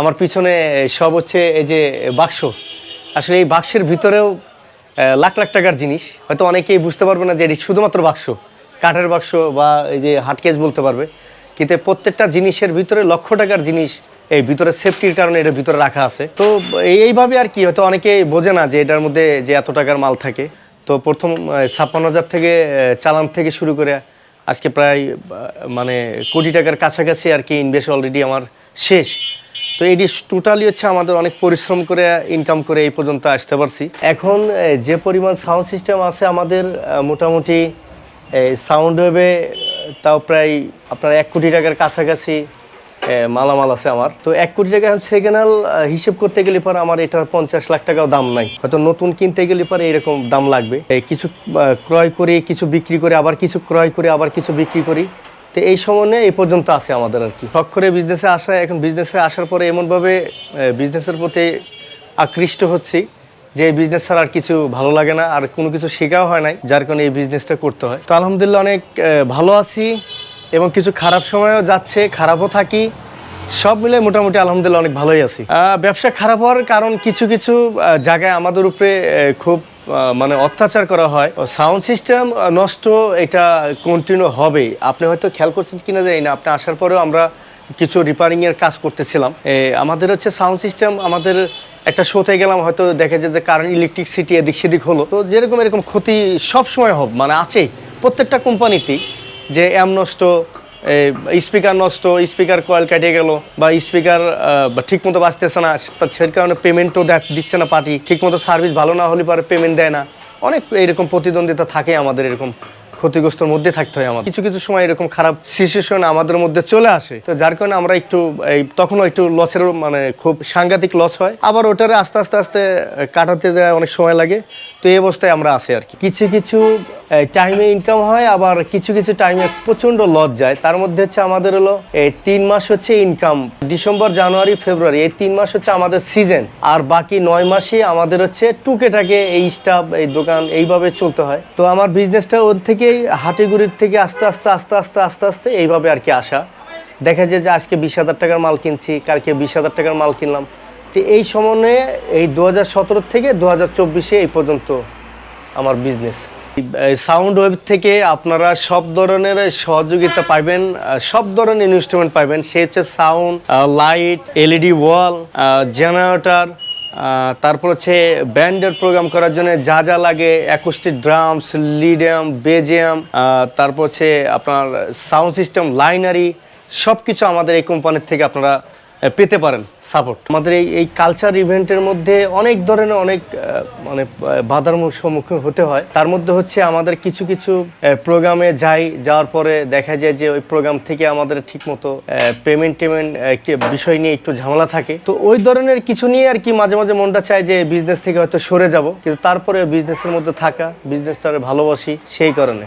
আমার পিছনে সব হচ্ছে এই যে বাক্স। আসলে এই বাক্সের ভিতরেও লাখ লাখ টাকার জিনিস। হয়তো অনেকেই বুঝতে পারবে না যে এটি শুধুমাত্র বাক্স। কাঠের বাক্স বা এই যে হাটকেস বলতে পারবে। কিন্তু প্রত্যেকটা জিনিসের ভিতরে লক্ষ টাকার জিনিস এই ভিতরে সেফটির কারণে এটার ভিতরে রাখা আছে। তো এইভাবে আর কি, হয়তো অনেকে বোঝে না যে এটার মধ্যে যে এত টাকার মাল থাকে। তো প্রথম ছাপ্পান্ন হাজার থেকে চালান থেকে শুরু করে আজকে প্রায় মানে কোটি টাকার কাছাকাছি আর কি ইনভেস্ট অলরেডি আমার শেষ। তো এটি টোটালি হচ্ছে আমাদের অনেক পরিশ্রম করে ইনকাম করে এই পর্যন্ত আসতে পারছি। এখন যে পরিমাণ সাউন্ড সিস্টেম আছে আমাদের মোটামুটি সাউন্ড ওয়েবে তাও প্রায় আপনার এক কোটি টাকার কাছাকাছি মালামাল আছে আমার। তো এক কোটি টাকা সেকেন্ড হ্যান্ড হিসেব করতে গেলে পর আমার এটার পঞ্চাশ লাখ টাকাও দাম নাই। হয়তো নতুন কিনতে গেলে পরে এরকম দাম লাগবে। কিছু ক্রয় করি, কিছু বিক্রি করে, আবার কিছু ক্রয় করে, আবার কিছু বিক্রি করি। তো এই সময়ে এই পর্যন্ত আছে আমাদের আর কি। করে বিজনেসে আসা, এখন বিজনেসে আসার পরে এমনভাবে বিজনেসের প্রতি আকৃষ্ট হচ্ছি যে এই বিজনেস ছাড়া আর কিছু ভালো লাগে না, আর কোনো কিছু শেখাও হয় নাই, যার কারণে এই বিজনেসটা করতে হয়। তো আলহামদুলিল্লাহ অনেক ভালো আছি এবং কিছু খারাপ সময়ও যাচ্ছে, খারাপও থাকি। সব মিলে মোটামুটি আলহামদুলিল্লাহ অনেক ভালোই আছি। ব্যবসা খারাপ হওয়ার কারণ কিছু কিছু জায়গায় আমাদের উপরে খুব মানে অত্যাচার করা হয়। সাউন্ড সিস্টেম নষ্ট, এটা কন্টিনিউ হবেই। আপনি হয়তো খেয়াল করছেন কিনা জানি না, আপনি আসার পরেও আমরা কিছু রিপেয়ারিং এর কাজ করতেছিলাম। আমাদের হচ্ছে সাউন্ড সিস্টেম, আমাদের একটা শোতে গেলাম, হয়তো দেখে যে কারেন্ট ইলেকট্রিসিটি এদিক সেদিক হলো। তো যেরকম এরকম ক্ষতি সব সময় হবে মানে আছেই। প্রত্যেকটা কোম্পানিতেই যে অ্যাম নষ্ট স্পিকার নষ্ট, স্পিকার কয়েল কেটে গেল, বা স্পিকার ঠিক মতো বাঁচতেছে না সেই কারণে পেমেন্টও দিচ্ছে না পার্টি ঠিক মতো সার্ভিস ভালো না হলে পরে পেমেন্ট দেয় না। অনেক এরকম প্রতিদ্বন্দ্বিতা থাকে আমাদের, এরকম ক্ষতিগ্রস্তর মধ্যে থাকতে হয় আমার কিছু কিছু সময় এরকম খারাপ সিচুয়েশন আমাদের মধ্যে চলে আসে। তো যার কারণে আমরা একটু, এই তখনও একটু লসের মানে খুব সাংঘাতিক লস হয়। আবার ওটারে আস্তে আস্তে আস্তে, কাটাতে যায়, অনেক সময় লাগে। তো এই অবস্থায় আমরা আছি আর কি। কিছু কিছু টাইমে ইনকাম হয়, আবার কিছু কিছু টাইমে প্রচণ্ড লস যায়। তার মধ্যে হচ্ছে আমাদের হলো এই তিন মাস হচ্ছে ইনকাম ডিসেম্বর জানুয়ারি ফেব্রুয়ারি এই তিন মাস হচ্ছে আমাদের সিজন আর বাকি নয় মাসে আমাদের হচ্ছে টুকেটাকে এই স্টাফ এই দোকান এইভাবে চলতে হয়। তো আমার বিজনেসটা ওর থেকেই, হাটিগুড়ির থেকে আস্তে আস্তে আস্তে আস্তে আস্তে আস্তে এইভাবে আর কি আসা। দেখা যায় যে আজকে বিশ হাজার টাকার মাল কিনছি, কালকে বিশ হাজার টাকার মাল কিনলাম। তো এই সময়ে এই দু হাজার থেকে দু হাজার এই পর্যন্ত আমার বিজনেস সাউন্ড ওয়েব থেকে আপনারা সব ধরনের সহযোগিতা পাবেন সব ধরনের ইনস্ট্রুমেন্ট পাবেন সে হচ্ছে sound light LED wall generator তারপর হচ্ছে ব্যান্ডের প্রোগ্রাম করার জন্য যা যা লাগে অ্যাকুস্টিক ড্রামস লিডিয়াম বেজিয়াম তারপর হচ্ছে আপনার সাউন্ড সিস্টেম লাইনারি সব কিছু আমাদের এই কোম্পানির থেকে আপনারা পেতে পারেন সাপোর্ট আমাদের এই এই কালচার ইভেন্টের মধ্যে অনেক ধরনের অনেক মানে বাধার সম্মুখীন হতে হয়। তার মধ্যে হচ্ছে আমাদের কিছু কিছু প্রোগ্রামে যাই, যাওয়ার পরে দেখা যায় যে ওই প্রোগ্রাম থেকে আমাদের ঠিকমতো পেমেন্ট টেমেন্ট বিষয় নিয়ে একটু ঝামেলা থাকে। তো ওই ধরনের কিছু নিয়ে আর কি মাঝে মাঝে মনটা চায় যে বিজনেস থেকে হয়তো সরে যাব। কিন্তু তারপরে বিজনেসের মধ্যে থাকা বিজনেসটারে ভালোবাসি সেই কারণে।